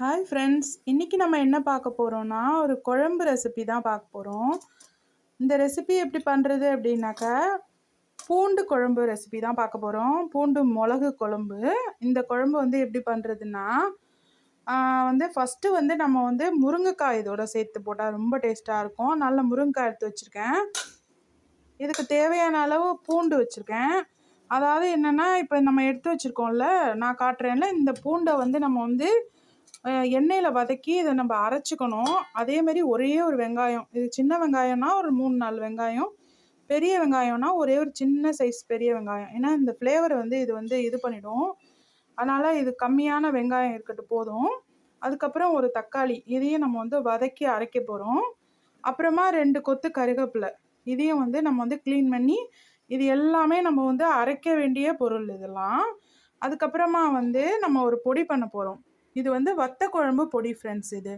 Hi friends இன்றைக்கி நம்ம என்ன பார்க்க போகிறோம்னா ஒரு குழம்பு ரெசிபி தான் பார்க்க போகிறோம் இந்த ரெசிபி எப்படி பண்ணுறது அப்படின்னாக்கா பூண்டு குழம்பு ரெசிபி தான் பார்க்க போகிறோம் பூண்டு மிளகு குழம்பு. இந்த குழம்பு வந்து எப்படி பண்ணுறதுன்னா வந்து ஃபஸ்ட்டு வந்து நம்ம வந்து முருங்கைக்காய் இதோட சேர்த்து போட்டால் ரொம்ப டேஸ்ட்டாக இருக்கும். நல்ல முருங்கைக்காய் எடுத்து வச்சுருக்கேன். இதுக்கு தேவையான அளவு பூண்டு வச்சுருக்கேன். அதாவது என்னென்னா இப்போ நம்ம எடுத்து வச்சுருக்கோம்ல நான் காட்டுறேன்ல இந்த பூண்டை வந்து நம்ம வந்து எண்ணெயில் வதக்கி இதை நம்ம அரைச்சிக்கணும். அதேமாரி ஒரே ஒரு வெங்காயம். இது சின்ன வெங்காயம்னா ஒரு மூணு நாலு வெங்காயம். பெரிய வெங்காயம்னா ஒரே ஒரு சின்ன சைஸ் பெரிய வெங்காயம். ஏன்னா இந்த ஃப்ளேவர் வந்து இது வந்து இது பண்ணிடும். அதனால் இது கம்மியான வெங்காயம் இருக்கட்டும் போதும். அதுக்கப்புறம் ஒரு தக்காளி. இதையும் நம்ம வந்து வதக்கி அரைக்க போகிறோம் அப்புறமா ரெண்டு கொத்து கருவேப்பிலை இதையும் வந்து நம்ம வந்து க்ளீன் பண்ணி இது எல்லாமே நம்ம வந்து அரைக்க வேண்டிய பொருள் இதெல்லாம். அதுக்கப்புறமா வந்து நம்ம ஒரு பொடி பண்ண போகிறோம் இது வந்து வத்த குழம்பு பொடி ஃப்ரெண்ட்ஸ் இது.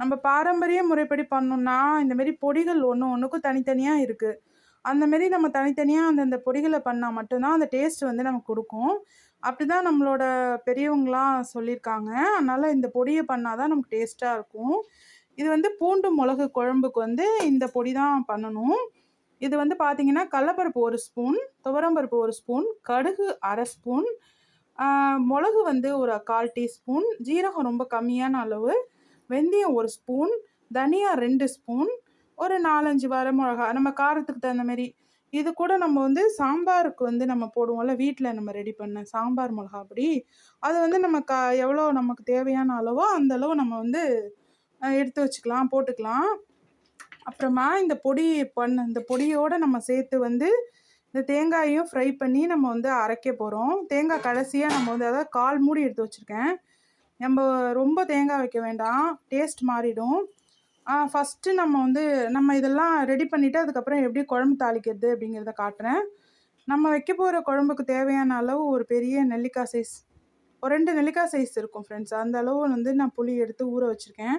நம்ம பாரம்பரிய முறைப்படி பண்ணோம்னா இந்தமாரி பொடிகள் ஒன்று ஒன்றுக்கும் தனித்தனியாக இருக்குது அந்தமாரி நம்ம தனித்தனியாக அந்தந்த பொடிகளை பண்ணால் மட்டும்தான் அந்த டேஸ்ட் வந்து நமக்கு கொடுக்கும். அப்படி தான் நம்மளோட பெரியவங்களாம் சொல்லியிருக்காங்க. அதனால் இந்த பொடியை பண்ணால் தான் நமக்கு டேஸ்ட்டாக இருக்கும். இது வந்து பூண்டு மிளகு குழம்புக்கு வந்து இந்த பொடி தான் பண்ணணும். இது வந்து பார்த்தீங்கன்னா கடலப்பருப்பு ஒரு ஸ்பூன் துவரம்பருப்பு ஒரு ஸ்பூன் கடுகு அரை ஸ்பூன் மிளகு வந்து ஒரு கால் டீஸ்பூன் ஜீரகம் ரொம்ப கம்மியான அளவு வெந்தயம் ஒரு ஸ்பூன் தனியா ரெண்டு ஸ்பூன் ஒரு நாலஞ்சு வர மிளகா நம்ம காரத்துக்கு தகுந்த மாதிரி இது கூட நம்ம வந்து சாம்பாருக்கு வந்து நம்ம போடுவோம்ல வீட்டில் நம்ம ரெடி பண்ண சாம்பார் மிளகா அப்படி அது வந்து நம்ம க எவ்வளோ நமக்கு தேவையான அளவோ அந்த அளவு நம்ம வந்து எடுத்து வச்சுக்கலாம் போட்டுக்கலாம். அப்புறமா இந்த பொடி பண்ண இந்த பொடியோடு நம்ம சேர்த்து வந்து இந்த தேங்காயையும் ஃப்ரை பண்ணி நம்ம வந்து அரைக்க போகிறோம் தேங்காய் கடைசியாக நம்ம வந்து அதாவது கால் மூடி எடுத்து வச்சுருக்கேன். நம்ம ரொம்ப தேங்காய் வைக்க வேண்டாம். டேஸ்ட் மாறிடும். ஃபஸ்ட்டு நம்ம வந்து நம்ம இதெல்லாம் ரெடி பண்ணிவிட்டு அதுக்கப்புறம் எப்படி குழம்பு தாளிக்கிறது அப்படிங்கிறத காட்டுறேன். நம்ம வைக்க போகிற குழம்புக்கு தேவையான அளவு ஒரு பெரிய நெல்லிக்காய் சைஸ் ஒரு ரெண்டு நெல்லிக்காய் சைஸ் இருக்கும் ஃப்ரெண்ட்ஸ் அந்த அளவு வந்து நான் புளி எடுத்து ஊற வச்சுருக்கேன்.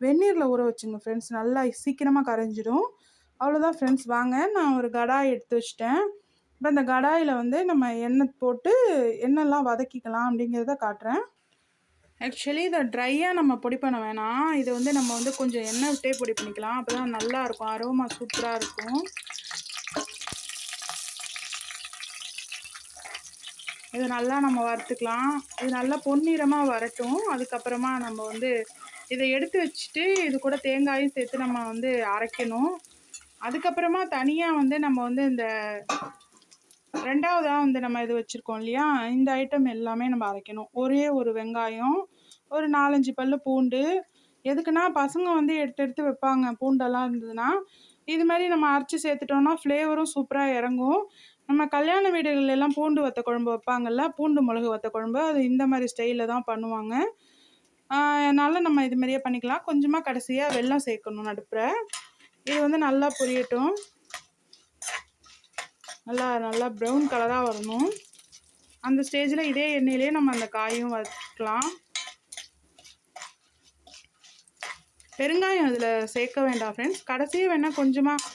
வெந்நீரில் ஊற வச்சுங்க ஃப்ரெண்ட்ஸ் நல்லா சீக்கிரமாக கரைஞ்சிடும். அவ்வளோதான் ஃப்ரெண்ட்ஸ் வாங்க நான் ஒரு கடாய் எடுத்து வச்சிட்டேன். இப்போ அந்த கடாயில் வந்து நம்ம எண்ணெய் போட்டு எண்ணெய்லாம் வதக்கிக்கலாம் அப்படிங்கிறத காட்டுறேன். ஆக்சுவலி இதை ட்ரையாக நம்ம பொடி பண்ண வேணாம். இதை வந்து நம்ம வந்து கொஞ்சம் எண்ணெய் விட்டே பொடி பண்ணிக்கலாம். அப்போ தான் நல்லாயிருக்கும் அரோமா சூப்பராக இருக்கும். இதை நல்லா நம்ம வறுத்துக்கலாம். இது நல்லா பொன்னிறமாக வரட்டும். அதுக்கப்புறமா நம்ம வந்து இதை எடுத்து வச்சுட்டு இது கூட தேங்காயும் சேர்த்து நம்ம வந்து அரைக்கணும். அதுக்கப்புறமா தனியாக வந்து நம்ம வந்து இந்த ரெண்டாவதாக வந்து நம்ம இது வச்சுருக்கோம் இல்லையா? இந்த ஐட்டம் எல்லாமே நம்ம அரைக்கணும். ஒரே ஒரு வெங்காயம் ஒரு நாலஞ்சு பல் பூண்டு. எதுக்குன்னா பசங்க வந்து எடுத்து எடுத்து வைப்பாங்க. பூண்டெல்லாம் இருந்ததுன்னா இது மாதிரி நம்ம அரைச்சி சேர்த்துட்டோம்னா ஃப்ளேவரும் சூப்பராக இறங்கும். நம்ம கல்யாண வீடுகள் எல்லாம் பூண்டு வத்த குழம்பு வைப்பாங்கல்ல? பூண்டு மிளகு வத்த குழம்பு. அது இந்த மாதிரி ஸ்டைலில் தான் பண்ணுவாங்க. அதனால் நம்ம இது மாதிரியே பண்ணிக்கலாம். கொஞ்சமாக கடைசியாக வெள்ளம் சேர்க்கணும் நடுப்புற. இது வந்து நல்லா பொரியட்டும். நல்லா நல்லா ப்ரௌன் கலராக வரணும். அந்த ஸ்டேஜில் இதே எண்ணெயிலே நம்ம அந்த காயும் வறுக்கலாம் பெருங்காயம் அதில் சேர்க்க வேண்டாம் ஃப்ரெண்ட்ஸ் கடைசியும் வேணால் கொஞ்சமாக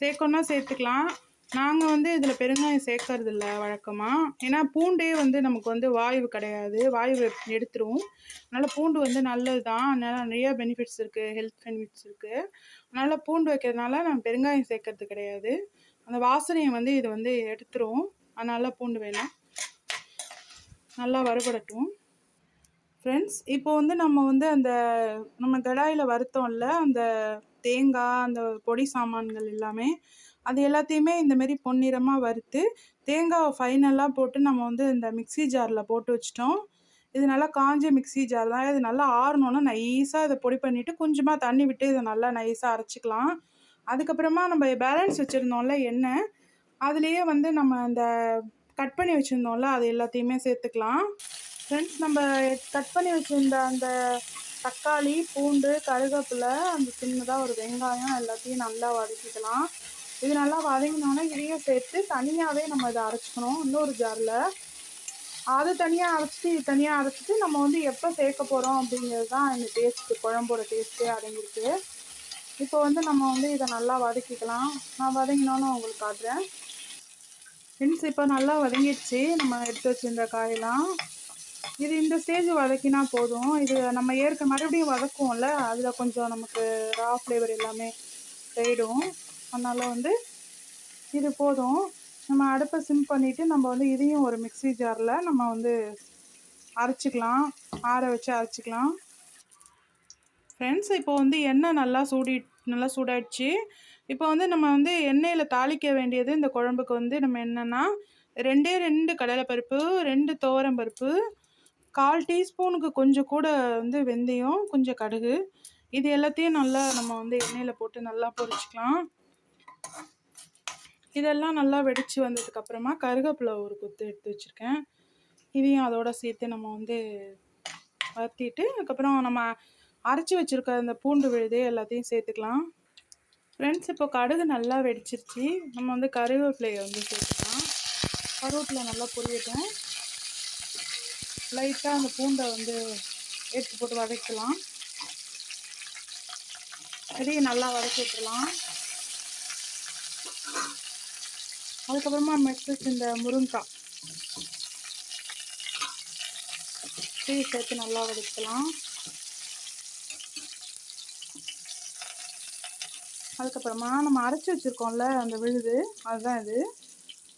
சேர்க்கணுன்னா சேர்த்துக்கலாம். நாங்கள் வந்து இதில் பெருங்காயம் சேர்க்கறது இல்லை வழக்கமாக ஏன்னா பூண்டே வந்து நமக்கு வந்து வாய்வு கிடையாது. வாய்வு எடுத்துரும். அதனால் பூண்டு வந்து நல்லது தான் அதனால் நிறைய பெனிஃபிட்ஸ் இருக்குது ஹெல்த் பெனிஃபிட்ஸ் இருக்குது அதனால் பூண்டு வைக்கிறதுனால நம்ம பெருங்காயம் சேர்க்கறது கிடையாது. அந்த வாசனையை வந்து இது வந்து எடுத்துரும். அதனால் பூண்டு வேணும். நல்லா வறுபடட்டும். ஃப்ரெண்ட்ஸ் இப்போ வந்து நம்ம வந்து அந்த நம்ம கடாயில் இல்லை அந்த தேங்காய் அந்த பொடி சாமான்கள் எல்லாமே அது எல்லாத்தையுமே இந்தமாரி பொன்னிறமாக வறுத்து தேங்காவை ஃபைனலாக போட்டு நம்ம வந்து இந்த மிக்சி ஜாரில் போட்டு வச்சிட்டோம். இது நல்லா காஞ்ச மிக்சி ஜார் தான். இது நல்லா ஆறணுன்னா நைஸாக இதை பொடி பண்ணிவிட்டு கொஞ்சமாக தண்ணி விட்டு இதை நல்லா நைஸாக அரைச்சிக்கலாம். அதுக்கப்புறமா நம்ம பேலன்ஸ் வச்சுருந்தோம்ல எண்ணெய் அதுலேயே வந்து நம்ம அந்த கட் பண்ணி வச்சுருந்தோம்ல அது எல்லாத்தையுமே சேர்த்துக்கலாம். ஃப்ரெண்ட்ஸ் நம்ம கட் பண்ணி வச்சுருந்த அந்த தக்காளி பூண்டு கருவேப்பிலை அந்த சின்னதாக ஒரு வெங்காயம் எல்லாத்தையும் நல்லா வதக்கிக்கலாம். இது நல்லா வதங்கினோன்னே இதையும் சேர்த்து தனியாகவே நம்ம இதை அரைச்சிக்கணும் இன்னொரு ஜாரில். அது தனியாக அரைச்சிட்டு இது தனியாக அரைச்சிட்டு நம்ம வந்து எப்போ சேர்க்க போகிறோம் அப்படிங்கிறது தான் இந்த டேஸ்ட்டு குழம்போட டேஸ்ட்டே அடங்கியிருக்கு. இப்போ வந்து நம்ம வந்து இதை நல்லா வதக்கிக்கலாம். நான் வதங்கினோன்னு உங்களுக்கு காட்டுறேன். ஃப்ரெண்ட்ஸ் இப்போ நல்லா வதங்கிடுச்சு. நம்ம எடுத்து வச்சுருந்த காயெல்லாம். இது இந்த ஸ்டேஜ் வதக்கினா போதும். இது நம்ம ஏற்க மறுபடியும் வதக்குவோம்ல அதில் கொஞ்சம் நமக்கு ரா ஃப்ளேவர் எல்லாமே போயிடும் அதனால் வந்து இது போதும். நம்ம அடுப்பை சிம் பண்ணிவிட்டு நம்ம வந்து இதையும் ஒரு மிக்ஸி ஜாரில் நம்ம வந்து அரைச்சிக்கலாம். ஆற வச்சு அரைச்சிக்கலாம். ஃப்ரெண்ட்ஸ் இப்போ வந்து எண்ணெய் நல்லா சூடி நல்லா சூடாயிடுச்சு. இப்போ வந்து நம்ம வந்து எண்ணெயில் தாளிக்க வேண்டியது இந்த குழம்புக்கு வந்து நம்ம என்னென்னா ரெண்டே ரெண்டு கடலைப்பருப்பு ரெண்டு துவரம்பருப்பு கால் டீஸ்பூனுக்கு கொஞ்சம் கூட வந்து வெந்தயம் கொஞ்சம் கடுகு. இது எல்லாத்தையும் நல்லா நம்ம வந்து எண்ணெயில் போட்டு நல்லா பொரிச்சிக்கலாம். இதெல்லாம் நல்லா வெடித்து வந்ததுக்கப்புறமா கருவேப்பிலை ஒரு கொத்து எடுத்து வச்சுருக்கேன். இதையும் அதோட சேர்த்து நம்ம வந்து வறுத்திட்டு அதுக்கப்புறம் நம்ம அரைச்சி வச்சுருக்க அந்த பூண்டு விழுது எல்லாத்தையும் சேர்த்துக்கலாம். ஃப்ரெண்ட்ஸ் இப்போ கடுகு நல்லா வெடிச்சிருச்சு. நம்ம வந்து கருவேப்பிலையை வந்து சேர்த்துக்கலாம். கருவேப்பிலை நல்லா பொரியட்டும். லைட்டாக அந்த பூண்டை வந்து எடுத்து போட்டு வதக்கலாம். இதையும் நல்லா வதக்கி விட்டுலாம் அதுக்கப்புறமா மெட்ரிஸ் இந்த முருங்காய் இதையும் சேர்த்து நல்லா வதக்கலாம். அதுக்கப்புறமா நம்ம அரைச்சி வச்சுருக்கோம்ல அந்த விழுது அதுதான் இது.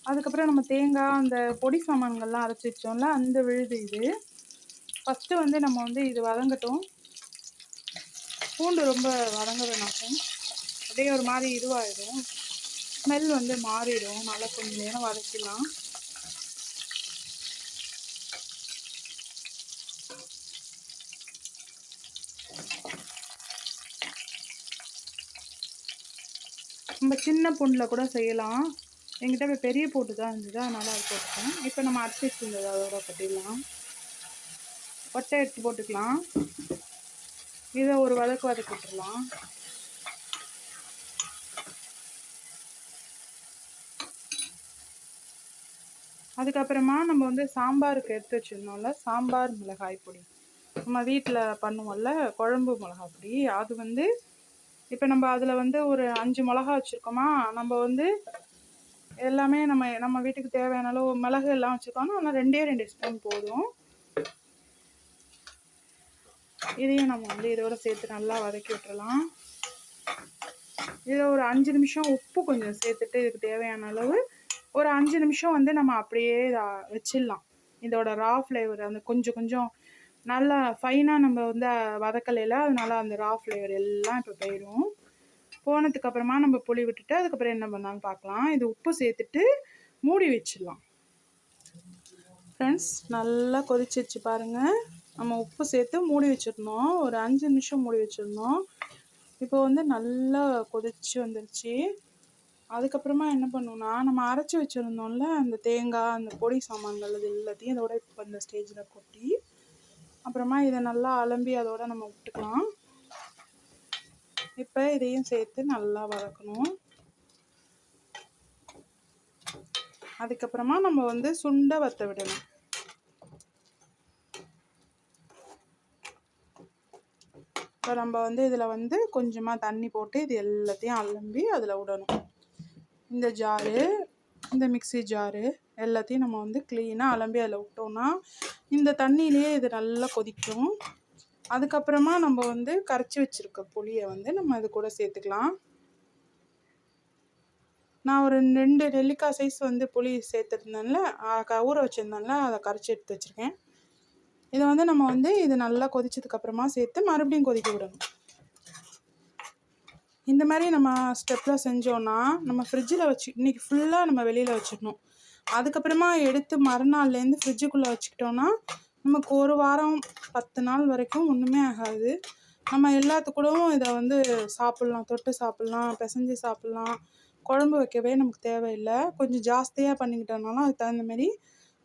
அதுக்கப்புறம் நம்ம தேங்காய் அந்த பொடி சாமான்கள்லாம் அரைச்சி வச்சோம்ல அந்த விழுது இது. ஃபஸ்ட்டு வந்து நம்ம வந்து இது வதங்கட்டும். பூண்டு ரொம்ப வதங்க வேணாம் அப்படியே ஒரு மாதிரி இதுவாகிடும் ஸ்மெல் வந்து மாறிடும். நல்லா கொஞ்சம் நேரம் வதக்கலாம் நம்ம சின்ன பொண்ணில் கூட செய்யலாம். எங்கிட்ட இப்போ பெரிய போட்டு தான் இருந்தது. அதனால் அது போட்டுட்டேன் இப்போ நம்ம அரிசி வச்சுருந்தது அதோட கொட்டிடலாம். கொட்டை எடுத்து போட்டுக்கலாம். இதை ஒரு வதக்கு வதக்கிட்டுலாம் அதுக்கப்புறமா நம்ம வந்து சாம்பாருக்கு எடுத்து வச்சுருந்தோம்ல சாம்பார் மிளகாய் பொடி. நம்ம வீட்டில் பண்ணுவோம்ல குழம்பு மிளகாய் பொடி. அது வந்து இப்போ நம்ம அதில் வந்து ஒரு அஞ்சு மிளகா வச்சுருக்கோமா நம்ம வந்து எல்லாமே நம்ம நம்ம வீட்டுக்கு தேவையான அளவு மிளகு எல்லாம் வச்சுருக்கோம்னா ஆனால் ரெண்டே ரெண்டு ஸ்பூன் போதும். இதையும் நம்ம வந்து இதோட சேர்த்து நல்லா வதக்கி விட்டுறலாம். இதில் ஒரு அஞ்சு நிமிஷம் உப்பு கொஞ்சம் சேர்த்துட்டு இதுக்கு தேவையான அளவு ஒரு அஞ்சு நிமிஷம் வந்து நம்ம அப்படியே வச்சிடலாம். இதோட ரா ஃப்ளேவர் அந்த கொஞ்சம் கொஞ்சம் நல்லா ஃபைனாக நம்ம வந்து வதக்கலையில் அதனால அந்த ரா ஃப்ளேவர் எல்லாம் இப்போ போயிடும் போனதுக்கு அப்புறமா நம்ம புளி விட்டுட்டு அதுக்கப்புறம் என்ன பண்ணாலும் பார்க்கலாம். இது உப்பு சேர்த்துட்டு மூடி வச்சிடலாம். ஃப்ரெண்ட்ஸ் நல்லா கொதிச்சிருச்சு பாருங்கள் நம்ம உப்பு சேர்த்து மூடி வச்சிருந்தோம் ஒரு அஞ்சு நிமிஷம் மூடி வச்சிருந்தோம் இப்போ வந்து நல்லா கொதிச்சு வந்துருச்சு. அதுக்கப்புறமா என்ன பண்ணுவோம்னா நம்ம அரைச்சி வச்சுருந்தோம்ல அந்த தேங்காய் அந்த பொடி சாமான்கள் அது எல்லாத்தையும் இதோட இப்போ இந்த ஸ்டேஜில் கொட்டி அப்புறமா இதை நல்லா அலம்பி அதோட நம்ம விட்டுக்கலாம். இப்போ இதையும் சேர்த்து நல்லா வதக்கணும். அதுக்கப்புறமா நம்ம வந்து சுண்டை வத்த விடணும். இப்போ நம்ம வந்து இதில் வந்து கொஞ்சமாக தண்ணி போட்டு இது எல்லாத்தையும் அலம்பி அதில் விடணும். இந்த ஜாரு இந்த மிக்ஸி ஜாரு எல்லாத்தையும் நம்ம வந்து க்ளீனாக அலம்பி அதில் விட்டோம்னா இந்த தண்ணியிலேயே இது நல்லா கொதிக்கும். அதுக்கப்புறமா நம்ம வந்து கரைச்சி வச்சுருக்க புளியை வந்து நம்ம அது கூட சேர்த்துக்கலாம். நான் ஒரு ரெண்டு நெல்லிக்காய் சைஸ் வந்து புளி சேர்த்துருந்தேன்ல க- ஊற வச்சுருந்தேன்ல அதை கரைச்சி எடுத்து வச்சுருக்கேன். இதை வந்து நம்ம வந்து இது நல்லா கொதிச்சதுக்கப்புறமா சேர்த்து மறுபடியும் கொதிக்க விடணும். இந்த மாதிரி நம்ம ஸ்டெப்பில் செஞ்சோன்னா நம்ம ஃப்ரிட்ஜில் வச்சு இன்னைக்கு ஃபுல்லாக நம்ம வெளியில் வச்சிடணும் அதுக்கப்புறமா எடுத்து மறுநாள்லேருந்து ஃப்ரிட்ஜுக்குள்ளே வச்சுக்கிட்டோன்னா நமக்கு ஒரு வாரம் பத்து நாள் வரைக்கும் ஒன்றுமே ஆகாது. நம்ம எல்லாத்துக்கூடவும் இதை வந்து சாப்பிட்லாம் தொட்டு சாப்பிட்லாம் பிசைஞ்சு சாப்பிட்லாம். குழம்பு வைக்கவே நமக்கு தேவையில்லை. கொஞ்சம் ஜாஸ்தியாக பண்ணிக்கிட்டனாலும் அதுக்கு தகுந்த மாதிரி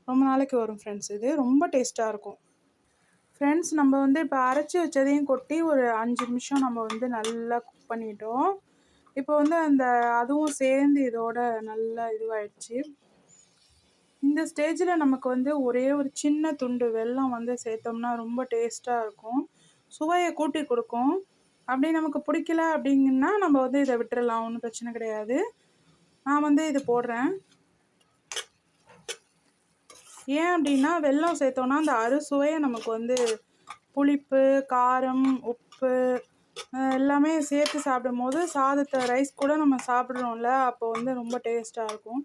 ரொம்ப நாளைக்கு வரும் ஃப்ரெண்ட்ஸ் இது ரொம்ப டேஸ்ட்டாக இருக்கும். ஃப்ரெண்ட்ஸ் நம்ம வந்து இப்போ அரைச்சி வச்சதையும் கொட்டி ஒரு அஞ்சு நிமிஷம் நம்ம வந்து நல்லா குக் பண்ணிட்டோம். இப்போ வந்து அந்த அதுவும் சேர்ந்து இதோட நல்லா இதுவாயிடுச்சு. இந்த ஸ்டேஜில் நமக்கு வந்து ஒரே ஒரு சின்ன துண்டு வெல்லம் வந்து சேர்த்தோம்னா ரொம்ப டேஸ்ட்டாக இருக்கும். சுவையை கூட்டி கொடுக்கும். அப்படி நமக்கு பிடிக்கல அப்படிங்கன்னா நம்ம வந்து இதை விட்டுறலாம் ஒன்றும் பிரச்சனை கிடையாது. நான் வந்து இது போடுறேன். ஏன் அப்படின்னா வெல்லம் சேர்த்தோன்னா அந்த அறுசுவையை நமக்கு வந்து புளிப்பு காரம் உப்பு எல்லாமே சேர்த்து சாப்பிடும்போது சாதத்தை ரைஸ் கூட நம்ம சாப்பிட்றோம்ல அப்போ வந்து ரொம்ப டேஸ்ட்டாக இருக்கும்.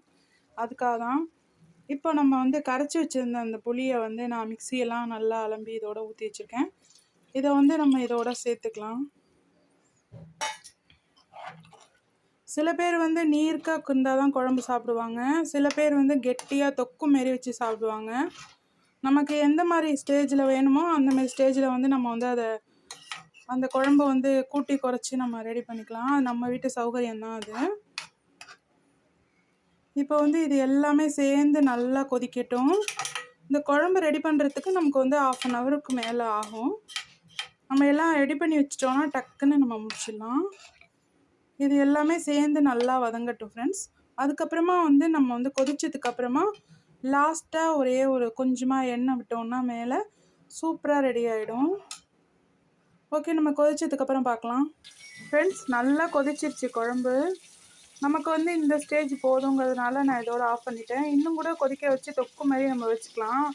அதுக்காக தான் இப்போ நம்ம வந்து கரைச்சி வச்சுருந்த அந்த புளியை வந்து நான் மிக்சியெல்லாம் நல்லா அலம்பி இதோட ஊற்றி வச்சுருக்கேன். இதை வந்து நம்ம இதோட சேர்த்துக்கலாம். சில பேர் வந்து நீர்க்காக இருந்தால் தான் குழம்பு சாப்பிடுவாங்க. சில பேர் வந்து கெட்டியாக தொக்கு மாரி வச்சு சாப்பிடுவாங்க. நமக்கு எந்த மாதிரி ஸ்டேஜில் வேணுமோ அந்த மாதிரி ஸ்டேஜில் வந்து நம்ம வந்து அதை அந்த குழம்பு வந்து கூட்டி குறைச்சி நம்ம ரெடி பண்ணிக்கலாம். அது நம்ம வீட்டு சௌகரியம் தான் அது. இப்போ வந்து இது எல்லாமே சேர்ந்து நல்லா கொதிக்கட்டும். இந்த குழம்பு ரெடி பண்ணுறதுக்கு நமக்கு வந்து ஆஃப் அன் ஹவருக்கு மேலே ஆகும். நம்ம எல்லாம் ரெடி பண்ணி வச்சிட்டோம்னா டக்குன்னு நம்ம முடிச்சிடலாம். இது எல்லாமே சேர்ந்து நல்லா வதங்கட்டும் ஃப்ரெண்ட்ஸ் அதுக்கப்புறமா வந்து நம்ம வந்து கொதிச்சதுக்கப்புறமா லாஸ்ட்டாக ஒரே ஒரு கொஞ்சமாக எண்ணெய் விட்டோம்னா மேலே சூப்பராக ரெடி ஆகிடும் ஓகே நம்ம கொதிச்சதுக்கப்புறம் பார்க்கலாம். ஃப்ரெண்ட்ஸ் நல்லா கொதிச்சிருச்சு குழம்பு. நமக்கு வந்து இந்த ஸ்டேஜ் போதுங்கிறதுனால நான் இதோட ஆஃப் பண்ணிட்டேன். இன்னும் கூட கொதிக்க வச்சு தொக்கு மாதிரி நம்ம வச்சுக்கலாம்.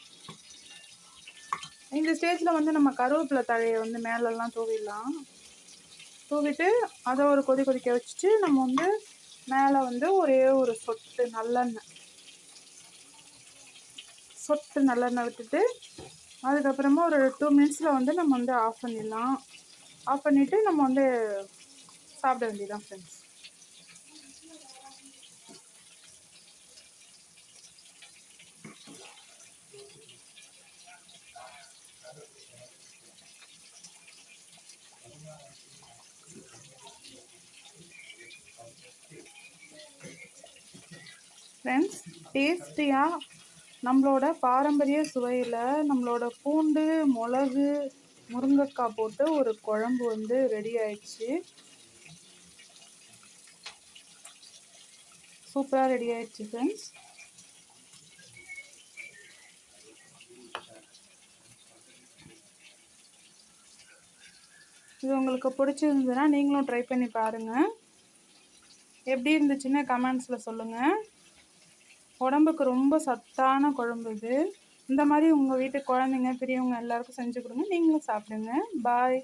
இந்த ஸ்டேஜில் வந்து நம்ம கருவேப்பிலை தழையை வந்து மேலெல்லாம் தூவிடலாம். தூவிட்டு அதை ஒரு கொதி கொதிக்க வச்சுட்டு நம்ம வந்து மேலே வந்து ஒரே ஒரு சொட்டு நல்லெண்ணெய். சொட்டு நல்லெண்ணெய் விட்டுட்டு அதுக்கப்புறமா ஒரு டூ மினிட்ஸில் வந்து நம்ம வந்து ஆஃப் பண்ணிடலாம். ஆஃப் பண்ணிவிட்டு நம்ம வந்து சாப்பிட வேண்டியதான் ஃப்ரெண்ட்ஸ் ஃப்ரெண்ட்ஸ் டேஸ்டியாக நம்மளோட பாரம்பரிய சுவையில் நம்மளோட பூண்டு மிளகு முருங்கைக்காய் போட்டு ஒரு குழம்பு வந்து ரெடி ஆயிடுச்சு. சூப்பராக ரெடி ஆயிடுச்சு ஃப்ரெண்ட்ஸ் இது உங்களுக்கு பிடிச்சிருந்ததுன்னா நீங்களும் ட்ரை பண்ணி பாருங்கள் எப்படி இருந்துச்சுன்னு கமெண்ட்ஸில் சொல்லுங்கள் உடம்புக்கு ரொம்ப சத்தான குழம்பு இது. இந்த மாதிரி உங்கள் வீட்டு குழந்தைங்க பெரியவங்க எல்லாருக்கும் செஞ்சு கொடுங்க. நீங்களும் சாப்பிடுங்க. பாய்